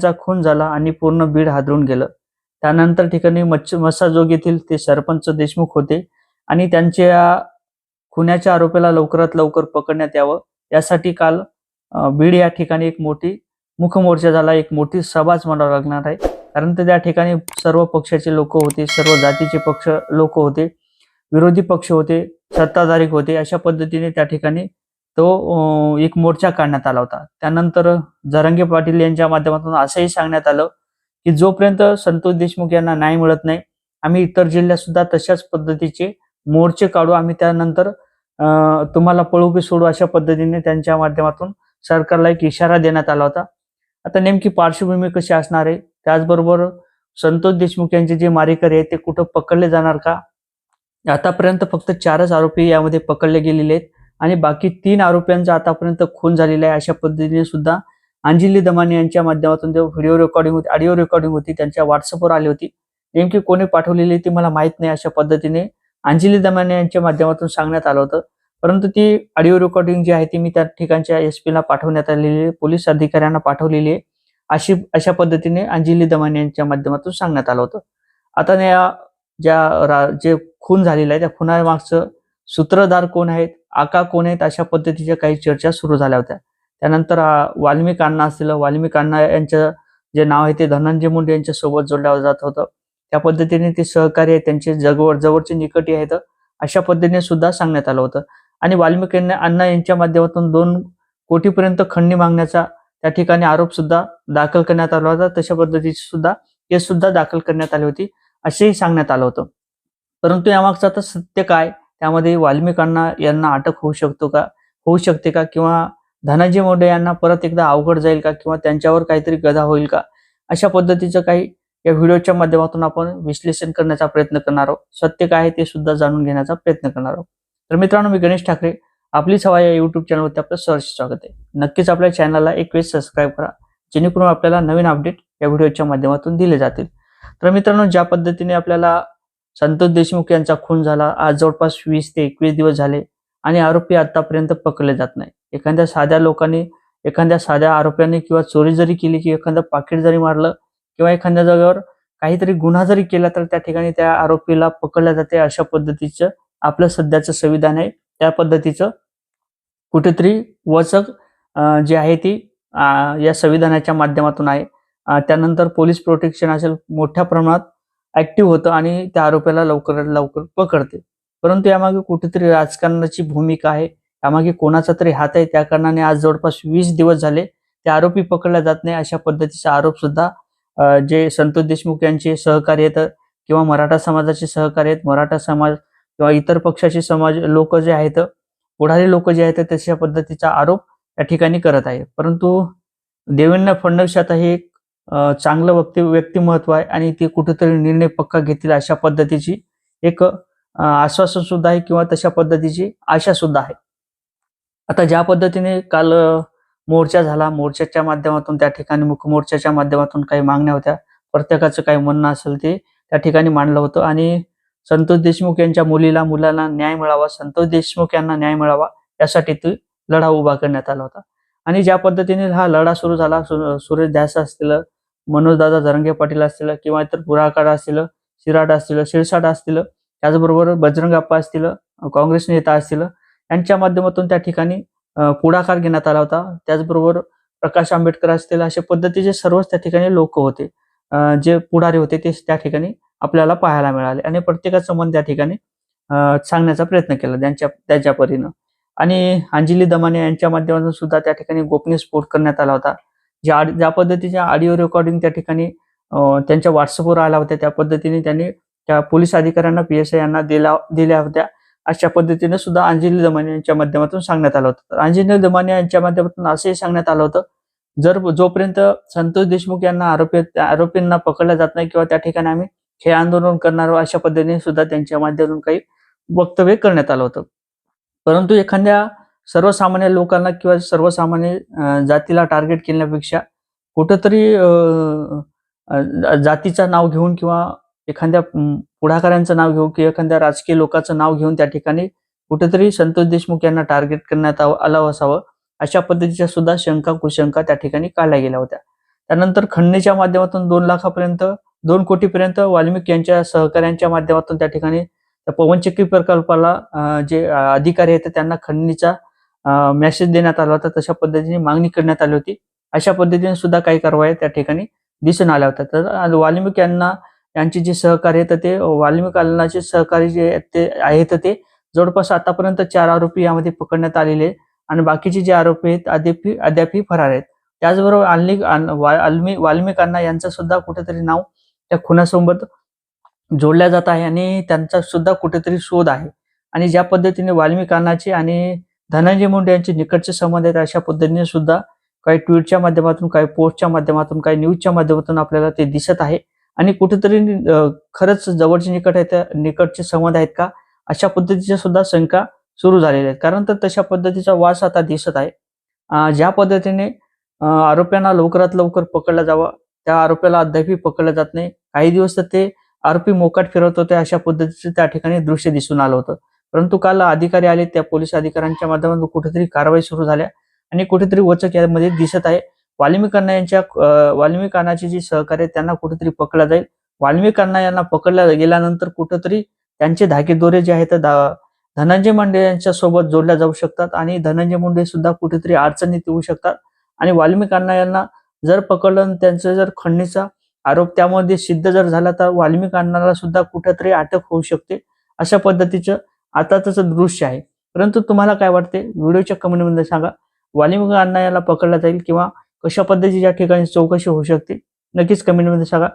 चा खून झाला आणि पूर्ण बीड हादरून गेलं. त्यानंतर ठिकाणी मच्छ मस्साजोग येथील ते सरपंच देशमुख होते आणि त्यांच्या खुन्याच्या आरोपीला लवकरात लवकर पकडण्यात यावं. यासाठी काल बीड या ठिकाणी एक मोठी मुखमोर्चा झाला. एक मोठी सभाच म्हणावं लागणार आहे. कारण तर त्या ठिकाणी सर्व पक्षाचे लोक होते सर्व जातीचे पक्ष लोक होते विरोधी पक्ष होते सत्ताधारी होते. अशा पद्धतीने त्या ठिकाणी तो एक मोर्चा काढण्यात आला होता. त्यानंतर जरंगे पाटील यांच्या माध्यमातून असंही सांगण्यात आलं की जोपर्यंत संतोष देशमुख यांना न्याय मिळत नाही आम्ही इतर जिल्ह्यात सुद्धा तशाच पद्धतीचे मोर्चे काढू. आम्ही त्यानंतर तुम्हाला पळू की सोडू अशा पद्धतीने त्यांच्या माध्यमातून सरकारला एक इशारा देण्यात आला होता. आता नेमकी पार्श्वभूमी कशी असणार आहे? त्याचबरोबर संतोष देशमुख यांचे जे मारेकरी आहेत ते कुठं पकडले जाणार का? आतापर्यंत फक्त चारच आरोपी यामध्ये पकडले गेलेले आहेत. आणि बाकी तीन आरोपींचा आतापर्यंत खून झालेला आहे अशा पद्धतीने सुद्धा अंजली दमाने यांच्या माध्यमातून जो व्हिडिओ रेकॉर्डिंग होती ऑडिओ रेकॉर्डिंग होती त्यांच्या व्हॉट्सअपवर आली होती. नेमकी कोणी पाठवलेली ती मला माहीत नाही अशा पद्धतीने अंजली दमाने यांच्या माध्यमातून सांगण्यात आलं होतं. परंतु ती ऑडिओ रेकॉर्डिंग जी आहे ती मी त्या ठिकाणच्या एस ला पाठवण्यात आलेली आहे पोलीस अधिकाऱ्यांना पाठवलेली आहे. अशी अशा पद्धतीने अंजली दमाने यांच्या माध्यमातून सांगण्यात आलं होतं. आता या ज्या रा- जे खून झालेला आहे त्या खुनामागचं सूत्रधार कोण आहेत? आका कोण आहेत? अशा पद्धतीच्या काही चर्चा सुरू झाल्या होत्या. त्यानंतर वाल्मिकांना वाल्मिक अण्णा असतील. वाल्मिक अण्णा यांचं जे नाव आहे ते धनंजय मुंडे यांच्या सोबत जोडलं जात होतं. त्या पद्धतीने ते सहकारी आहेत. त्यांचे जगवर जवळचे निकटी आहेत. अशा पद्धतीने सुद्धा सांगण्यात आलं होतं. आणि वाल्मिकांना अण्णा यांच्या माध्यमातून दोन कोटीपर्यंत खंडणी मागण्याचा त्या ठिकाणी आरोप सुद्धा दाखल करण्यात आला होता. तशा पद्धतीची सुद्धा केस सुद्धा दाखल करण्यात आली होती. असेही सांगण्यात आलं होतं. परंतु यामागचं आता सत्य काय? त्यामध्ये वाल्मिकांना यांना अटक होऊ शकतो का? होऊ शकते का? किंवा धनाजी मुंडे यांना परत एकदा अवघड जाईल का? किंवा त्यांच्यावर काहीतरी गदा होईल का? अशा पद्धतीचं काही या व्हिडिओच्या माध्यमातून आपण विश्लेषण करण्याचा प्रयत्न करणार आहोत. सत्य काय आहे ते सुद्धा जाणून घेण्याचा प्रयत्न करणार आहोत. तर मित्रांनो मी गणेश ठाकरे आपलीच हवा या युट्यूब चॅनलवरती आपलं सहर्ष स्वागत आहे. नक्कीच आपल्या चॅनलला एक वेळेस सबस्क्राईब करा जेणेकरून आपल्याला नवीन अपडेट या व्हिडिओच्या माध्यमातून दिले जातील. तर मित्रांनो ज्या पद्धतीने आपल्याला संतोष देशमुख यांचा खून झाला. आज जवळपास वीस ते एकवीस दिवस झाले आणि आरोपी आतापर्यंत पकडले जात नाही. एखाद्या साध्या लोकांनी एखाद्या साध्या आरोप्याने किंवा चोरी जरी केली किंवा एखादं पाकिट जरी मारलं किंवा एखाद्या जागेवर काहीतरी गुन्हा जरी केला तर त्या ठिकाणी त्या आरोपीला पकडल्या जाते अशा पद्धतीचं आपलं सध्याचं संविधान आहे. त्या पद्धतीचं कुठेतरी वचक जे जी आहे ती या संविधानाच्या माध्यमातून आहे. त्यानंतर पोलीस प्रोटेक्शन असेल मोठ्या प्रमाणात ऍक्टिव्ह होतं आणि त्या आरोपीला लवकरात लवकर पकडते. परंतु यामागे कुठेतरी राजकारणाची भूमिका आहे. यामागे कोणाचा तरी हात आहे. त्या कारणाने आज जवळपास वीस दिवस झाले ते आरोपी पकडला जात नाही. अशा पद्धतीचा आरोप सुद्धा जे संतोष देशमुख यांचे सहकार्य आहेत किंवा मराठा समाजाचे सहकार्य आहेत मराठा समाज किंवा इतर पक्षाचे समाज लोक जे आहेत पुढारी लोक जे आहेत तशा पद्धतीचा आरोप या ठिकाणी करत आहे परंतु देवेंद्र फडणवीस आता हे एक चांगलं व्यक्ती व्यक्तिमत्व आहे आणि ते कुठेतरी निर्णय पक्का घेतील अशा पद्धतीची एक आश्वासन सुद्धा आहे किंवा तशा पद्धतीची आशा सुद्धा आहे. आता ज्या पद्धतीने काल मोर्चा झाला मोर्चाच्या माध्यमातून त्या ठिकाणी मुखमोर्चाच्या माध्यमातून काही मागण्या होत्या. प्रत्येकाचं काही म्हणणं असेल ते त्या ठिकाणी मांडलं होतं आणि संतोष देशमुख यांच्या मुलीला मुलांना न्याय मिळावा संतोष देशमुख यांना न्याय मिळावा यासाठी तो लढा उभा करण्यात आला होता. आणि ज्या पद्धतीने हा लढा सुरू झाला सुरेश ध्यास असतील मनोजदादा जरंगे पाटील असतील किंवा इतर पुराकार असतील शिराट असतील शिरसाट असतील त्याचबरोबर बजरंग आप्पा असतील काँग्रेस नेता असतील यांच्या माध्यमातून त्या ठिकाणी पुढाकार घेण्यात आला होता. त्याचबरोबर प्रकाश आंबेडकर असतील अशा पद्धतीचे सर्वच त्या ठिकाणी लोक होते. जे पुढारी होते ते त्या ठिकाणी आपल्याला पाहायला मिळाले आणि प्रत्येकाचं मन त्या ठिकाणी सांगण्याचा प्रयत्न केला त्यांच्या त्याच्या परीनं. आणि अंजली दमाने यांच्या माध्यमातून सुद्धा त्या ठिकाणी गोपनीय स्फोट करण्यात आला होता. ज्या ज्या पद्धतीच्या ऑडिओ रेकॉर्डिंग त्या ठिकाणी त्यांच्या व्हॉट्सअपवर आल्या होत्या त्या पद्धतीने त्यांनी त्या पोलीस अधिकाऱ्यांना पी एस आय यांना दिला दिल्या होत्या. अशा पद्धतीने सुद्धा अंजली दमाने यांच्या माध्यमातून सांगण्यात आलं होतं. अंजली दमाने यांच्या माध्यमातून असंही सांगण्यात आलं होतं जर जोपर्यंत संतोष देशमुख यांना आरोपी आरोपींना पकडलं जात नाही किंवा त्या ठिकाणी आम्ही हे आंदोलन करणार अशा पद्धतीने सुद्धा त्यांच्या माध्यमातून काही वक्तव्य करण्यात आलं होतं. परंतु एखाद्या सर्वसामान्य लोकांना किंवा सर्वसामान्य जातीला टार्गेट केल्यापेक्षा कुठंतरी जातीचं नाव घेऊन किंवा एखाद्या पुढाकारांचं नाव घेऊन किंवा एखाद्या राजकीय लोकांचं नाव घेऊन त्या ठिकाणी कुठेतरी संतोष देशमुख यांना टार्गेट करण्यात आलं असावं अशा पद्धतीच्या सुद्धा शंका कुशंका त्या ठिकाणी काढल्या गेल्या होत्या. त्यानंतर खंडणीच्या माध्यमातून दोन लाखापर्यंत दोन कोटीपर्यंत वाल्मिक यांच्या सहकाऱ्यांच्या माध्यमातून त्या ठिकाणी पवनचक्की प्रकल्पाला जे अधिकारी आहेत त्यांना खंडणीचा मेसेज देण्यात आला होता तशा पद्धतीने मागणी करण्यात आली होती. अशा पद्धतीने सुद्धा काही कारवाया त्या ठिकाणी दिसून आल्या होत्या. तर वाल्मिक यांना यांचे जे सहकारी आहेत ते वाल्मिकालनाचे सहकारी जे आहेत ते आहेत ते जवळपास आतापर्यंत चार आरोपी यामध्ये पकडण्यात आलेले आहेत. आणि बाकीचे जे आरोपी आहेत अद्यापही अद्यापही फरार आहेत. त्याचबरोबर आल्मिक वाल्मिक वाल्मिकांना यांचं सुद्धा कुठेतरी नाव त्या खुनासोबत जोडल्या जात आहे आणि त्यांचा सुद्धा कुठेतरी शोध आहे. आणि ज्या पद्धतीने वाल्मिकांनाचे आणि धनंजय मुंडे यांचे निकटचे संबंध आहेत अशा पद्धतीने सुद्धा काही ट्विटच्या माध्यमातून काही पोस्टच्या माध्यमातून काही न्यूजच्या माध्यमातून आपल्याला ते दिसत आहे. आणि कुठेतरी खरंच जवळचे निकट आहेत निकटचे संबंध आहेत का? अशा पद्धतीच्या सुद्धा शंका सुरू झालेल्या आहेत. कारण तर तशा पद्धतीचा वास आता दिसत आहे. ज्या पद्धतीने आरोप्यांना लवकरात लवकर पकडला जावा त्या आरोपीला अद्यापही पकडलं जात नाही. काही दिवस तर ते आरोपी मोकाट फिरवत होते अशा पद्धतीचे त्या ठिकाणी दृश्य दिसून आलं होतं. परंतु काल अधिकारी आले त्या पोलीस अधिकाऱ्यांच्या माध्यमातून कुठेतरी कारवाई सुरू झाल्या. आणि कुठेतरी वचक यामध्ये दिसत आहे. वाल्मिकांना यांच्या अं, जी सहकार्य जे त्यांना कुठेतरी पकडला जाईल. वाल्मिकांना यांना पकडल्या गेल्यानंतर कुठेतरी त्यांचे धागेदोरे जे आहेत धनंजय मुंडे यांच्या सोबत जोडल्या जाऊ शकतात आणि धनंजय मुंडे सुद्धा कुठेतरी अडचणीत येऊ शकतात. आणि वाल्मिकांना यांना जर पकडलं त्यांचं जर खंडणीचा आरोप त्यामध्ये सिद्ध जर झाला तर वाल्मिकांना सुद्धा कुठेतरी अटक होऊ शकते. अशा पद्धतीचं आता तसं दृश्य आहे. परंतु तुम्हाला काय वाटते? व्हिडिओच्या कमेंटमध्ये सांगा. वाल्मिक अण्णा याला पकडला जाईल किंवा कशा पद्धतीच्या ठिकाणी चौकशी होऊ शकते? नक्कीच कमेंटमध्ये सांगा.